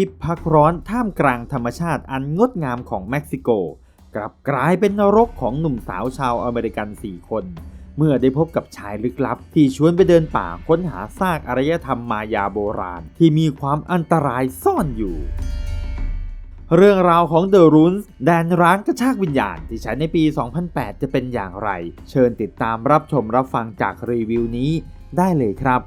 ที่พักร้อนท่ามกลางธรรมชาติอันงดงามของเม็กซิโก กลับกลายเป็นนรกของหนุ่มสาวชาวอเมริกัน 4 คน เมื่อได้พบกับชายลึกลับ ที่ชวนไปเดินป่าค้นหาซากอารยธรรมมายาโบราณ ที่มีความอันตรายซ่อนอยู่เรื่องราวของ The Runes แดนร้างกระชากวิญญาณ ที่ใช้ในปี 2008 จะเป็นอย่างไร เชิญติดตามรับชมรับฟังจากรีวิวนี้ได้เลยครับ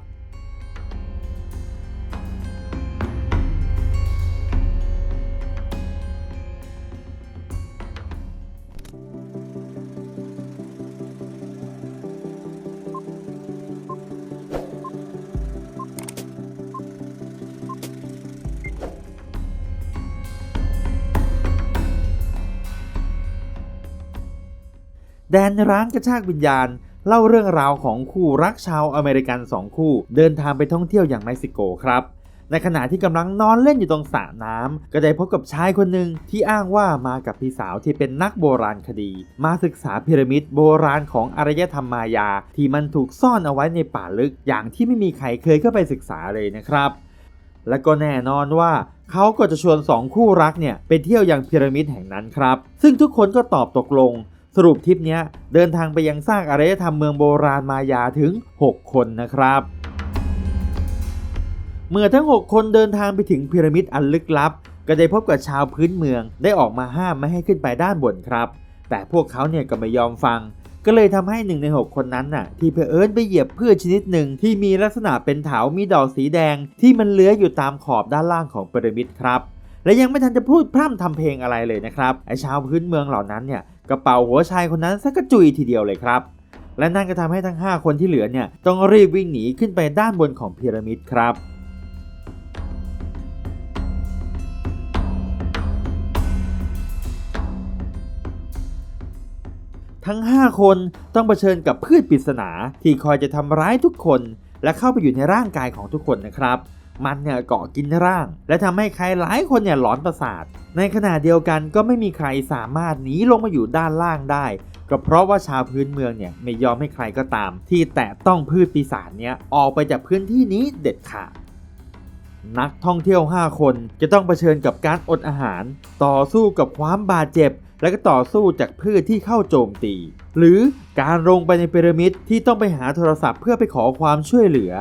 แดนร้างกระชากวิญญาณ เล่าเรื่องราวของคู่รักชาวอเมริกันสองคู่ เดินทางไปท่องเที่ยวอย่างเม็กซิโกครับในขณะที่กำลังนอนเล่นอยู่ตรงสระน้ำก็ได้พบกับชายคนหนึ่งที่อ้างว่ามากับพี่สาวที่เป็นนักโบราณคดี มาศึกษาพีระมิดโบราณของอารยธรรมมายา ที่มันถูกซ่อนเอาไว้ในป่าลึกอย่างที่ไม่มีใครเคยเข้าไปศึกษาเลยนะครับ และก็แน่นอนว่าเขาก็จะชวนสองคู่รักเนี่ยไปเที่ยวยังพีระมิดแห่งนั้นครับ ซึ่งทุกคนก็ตอบตกลง สรุปทริปเนี้ยเดินทางไปยังสร้างอารยธรรมเมืองโบราณมายาถึง 6 คนนะครับ เมื่อทั้ง 6 คนเดินทางไปถึงพีระมิดอันลึกลับ ก็ได้พบกับชาวพื้นเมืองได้ออกมาห้ามไม่ให้ขึ้นไปด้านบนครับ แต่พวกเขาเนี่ยก็ไม่ยอมฟัง ก็เลยทำให้หนึ่งใน 6 คนนั้นน่ะ ที่เพอเอิญไปเหยียบพืชชนิดหนึ่งที่มีลักษณะเป็นเถามีดอกสีแดง ที่มันเลื้อยอยู่ตามขอบด้านล่างของพีระมิดครับ และยังไม่ทันจะพูดพร่ำทำเพลงอะไรเลยนะครับไอ้ชาวพื้นเมืองเหล่านั้นเนี่ยกระเป๋าหัวชายคนนั้นสักกระจุยทีเดียวเลยครับ และนั่นก็ทำให้ทั้ง 5 คนที่เหลือเนี่ยต้องรีบวิ่งหนีขึ้นไปด้านบนของพีระมิดครับทั้ง 5 คนต้องเผชิญกับพืชปริศนาที่คอยจะทำร้ายทุกคน และเข้าไปอยู่ในร่างกายของทุกคนนะครับ มันเนี่ยเกาะกินร่าง และทำให้ใครหลายคนเนี่ยหลอนประสาท ในขณะเดียวกันก็ไม่มีใครสามารถหนีลงมาอยู่ด้านล่างได้ก็เพราะว่าชาวพื้นเมืองเนี่ยไม่ยอมให้ใครก็ตาม ที่แตะต้องพืชปีศาจเนี่ยออกไปจากพื้นที่นี้เด็ดขาดนักท่องเที่ยว 5 คนจะต้องเผชิญกับการอดอาหาร ต่อสู้กับความบาดเจ็บ และก็ต่อสู้จากพืชที่เข้าโจมตี หรือการลงไปในพีระมิดที่ต้องไปหาโทรศัพท์เพื่อไปขอความช่วยเหลือ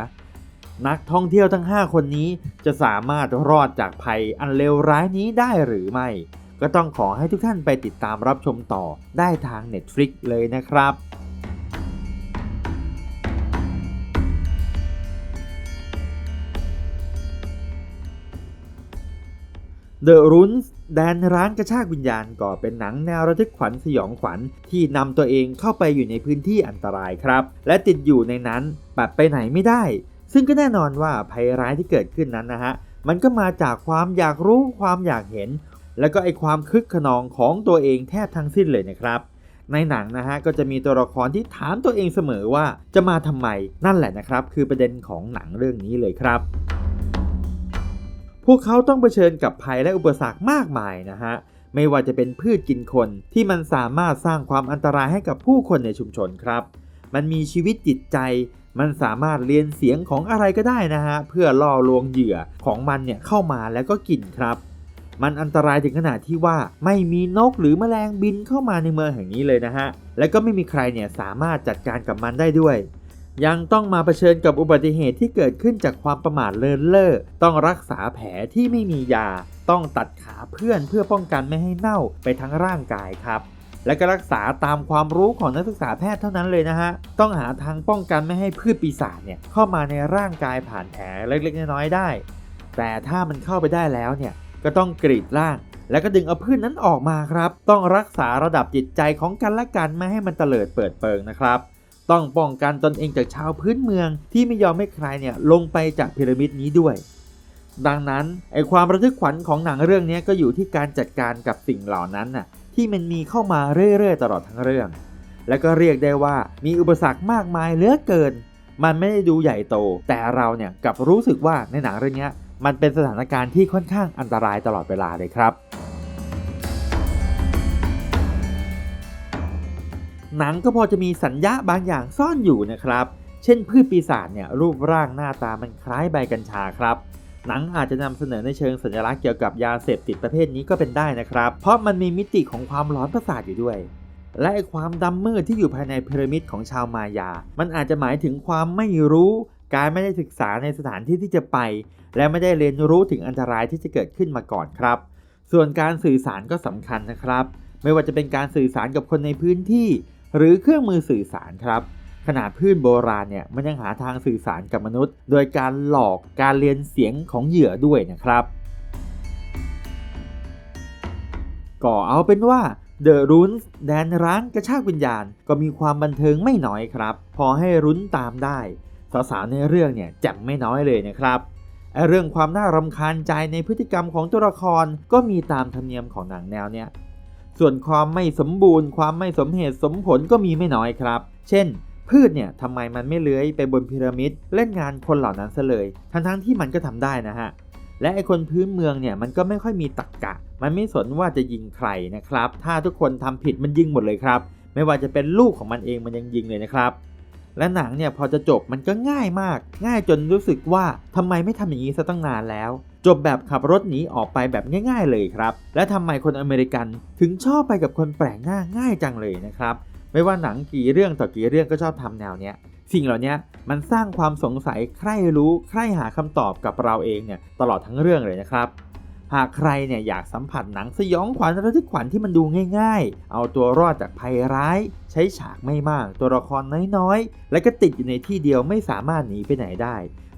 นักท่องเที่ยวทั้ง 5 คนนี้จะสามารถรอดจากภัยอันเลวร้ายนี้ได้หรือไม่ ก็ต้องขอให้ทุกท่านไปติดตามรับชมต่อได้ทาง Netflix เลยนะครับ The Runes แดนร้างกระชากวิญญาณก็เป็นหนังแนวระทึกขวัญสยองขวัญที่นำตัวเองเข้าไปอยู่ในพื้นที่อันตรายครับ และติดอยู่ในนั้นปัดไปไหนไม่ได้ ซึ่งก็แน่นอนว่าภัยร้ายที่เกิดขึ้นนั้นนะฮะมันก็มาจากความอยากรู้ความอยากเห็น แล้วก็ไอความคึกขนองของตัวเองแทบทั้งสิ้นเลยนะครับ ในหนังนะฮะก็จะมีตัวละครที่ถามตัวเองเสมอว่าจะมาทำไมนั่นแหละนะครับ คือประเด็นของหนังเรื่องนี้เลยครับ พวกเขาต้องเผชิญกับภัยและอุปสรรคมากมายนะฮะไม่ว่าจะเป็นพืชกินคนที่มันสามารถสร้างความอันตรายให้กับผู้คนในชุมชนครับ มันมีชีวิตจิตใจ มันสามารถเรียนเสียงของอะไรก็ได้นะฮะ เพื่อล่อลวงเหยื่อของมันเนี่ยเข้ามาแล้วก็กินครับ มันอันตรายถึงขนาดที่ว่าไม่มีนกหรือแมลงบินเข้ามาในเมืองแห่งนี้เลยนะฮะ และก็ไม่มีใครเนี่ยสามารถจัดการกับมันได้ด้วยยังต้องมาเผชิญกับอุบัติเหตุที่เกิดขึ้นจากความประมาทเลินเล่อ ต้องรักษาแผลที่ไม่มียา ต้องตัดขาเพื่อนเพื่อป้องกันไม่ให้เน่าไปทั้งร่างกายครับ และก็รักษาตามความรู้ของนักศึกษาแพทย์เท่านั้นเลยนะฮะ ต้องหาทางป้องกันไม่ให้พืชปีศาจเนี่ยเข้ามาในร่างกายผ่านแผลเล็กๆ น้อยๆได้ แต่ถ้ามันเข้าไปได้แล้วเนี่ยก็ต้องกรีดร่าง แล้วก็ดึงเอาพืชนั้นออกมาครับ ต้องรักษาระดับจิตใจของกันและกันไม่ให้มันเตลิดเปิดเปิงนะครับ ต้องป้องกันตนเองจากชาวพื้นเมือง ที่ไม่ยอมให้ใครเนี่ยลงไปจากพีระมิดนี้ด้วยดังนั้นไอความระทึกขวัญของหนังเรื่องนี้ก็อยู่ที่การจัดการกับสิ่งเหล่านั้นน่ะ ที่มันมีเข้ามาเรื่อยๆ ตลอดทั้งเรื่อง และก็เรียกได้ว่ามีอุปสรรคมากมายเหลือเกิน มันไม่ได้ดูใหญ่โต แต่เราเนี่ยกลับรู้สึกว่าในหนังเรื่องนี้มันเป็นสถานการณ์ที่ค่อนข้างอันตรายตลอดเวลาเลยครับหนังก็พอจะมีสัญญาบางอย่างซ่อนอยู่นะครับ เช่นพืชปีศาจเนี่ยรูปร่างหน้าตามันคล้ายใบกัญชาครับ หนังอาจจะนำเสนอในเชิงสัญลักษณ์เกี่ยวกับยาเสพติดประเภทนี้ก็เป็นได้นะครับ เพราะมันมีมิติของความหลอนประสาทอยู่ด้วย และไอความดำมืดที่อยู่ภายในพีระมิดของชาวมายา มันอาจจะหมายถึงความไม่รู้ การไม่ได้ศึกษาในสถานที่ที่จะไป และไม่ได้เรียนรู้ถึงอันตรายที่จะเกิดขึ้นมาก่อนครับ ส่วนการสื่อสารก็สำคัญนะครับ ไม่ว่าจะเป็นการสื่อสารกับคนในพื้นที่ หรือเครื่องมือสื่อสารครับ ขนาดพืชโบราณเนี่ยมันยังหาทางสื่อสารกับมนุษย์ โดยการหลอกการเรียนเสียงของเหยื่อด้วยนะครับก็เอาเป็นว่า The r u n e แดนร้างกระชากวิญญาณก็มีความบันเทิงไม่น้อยครับ พอให้รุ้นตามได้ สาวๆในเรื่องเนี่ยแจ่มไม่น้อยเลยนะครับเรื่องความน่ารำคาญใจในพฤติกรรมของตัวละครก็มีตามธรรมเนียมของหนังแนวเนี้ยส่วนความไม่สมบูรณ์ ความไม่สมเหตุสมผลก็มีไม่น้อยครับ เช่น พืชเนี่ยทำไมมันไม่เลื้อยไปบนพีระมิดเล่นงานคนเหล่านั้นซะเลยทั้งๆที่มันก็ทำได้นะฮะและไอคนพื้นเมืองเนี่ยมันก็ไม่ค่อยมีตรรกกะ มันไม่สนว่าจะยิงใครนะครับ ถ้าทุกคนทำผิดมันยิงหมดเลยครับ ไม่ว่าจะเป็นลูกของมันเองมันยังยิงเลยนะครับ และหนังเนี่ยพอจะจบมันก็ง่ายมาก ง่ายจนรู้สึกว่าทำไมไม่ทำอย่างนี้ซะตั้งนานแล้ว จบแบบขับรถหนีออกไปแบบง่าย ๆ เลยครับ และทำไมคนอเมริกันถึงชอบไปกับคนแปลกหน้าง่ายจังเลยนะครับ ไม่ว่าหนังกี่เรื่องต่อกี่เรื่องก็ชอบทำแนวเนี้ยสิ่งเหล่านี้มันสร้างความสงสัยใครรู้ใครหาคำตอบกับเราเองเนี่ยตลอดทั้งเรื่องเลยนะครับ หากใครเนี่ยอยากสัมผัสหนังสยองขวัญระทึกขวัญที่มันดูง่าย ๆ เอาตัวรอดจากภัยร้าย ใช้ฉากไม่มาก ตัวละครน้อยๆ และก็ติดอยู่ในที่เดียวไม่สามารถหนีไปไหนได้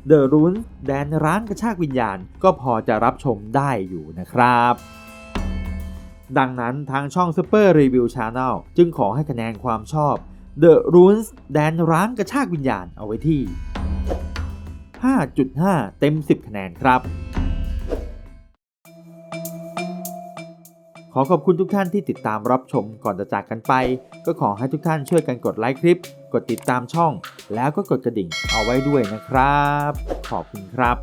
The r u n e แดนร้างกระชากวิญญาณ ก็พอจะรับชมได้อยู่นะครับ ดังนั้นทางช่อง Super Review Channel จึงขอให้คะแนนความชอบ The Runes แดนร้างกระชากวิญญาณเอาไว้ที่ 5.5 เต็ม 10 คะแนนครับ ขอขอบคุณทุกท่านที่ติดตามรับชมก่อนจะจากกันไป ก็ขอให้ทุกท่านช่วยกันกดไลค์คลิป กดติดตามช่อง แล้วก็กดกระดิ่งเอาไว้ด้วยนะครับ ขอบคุณครับ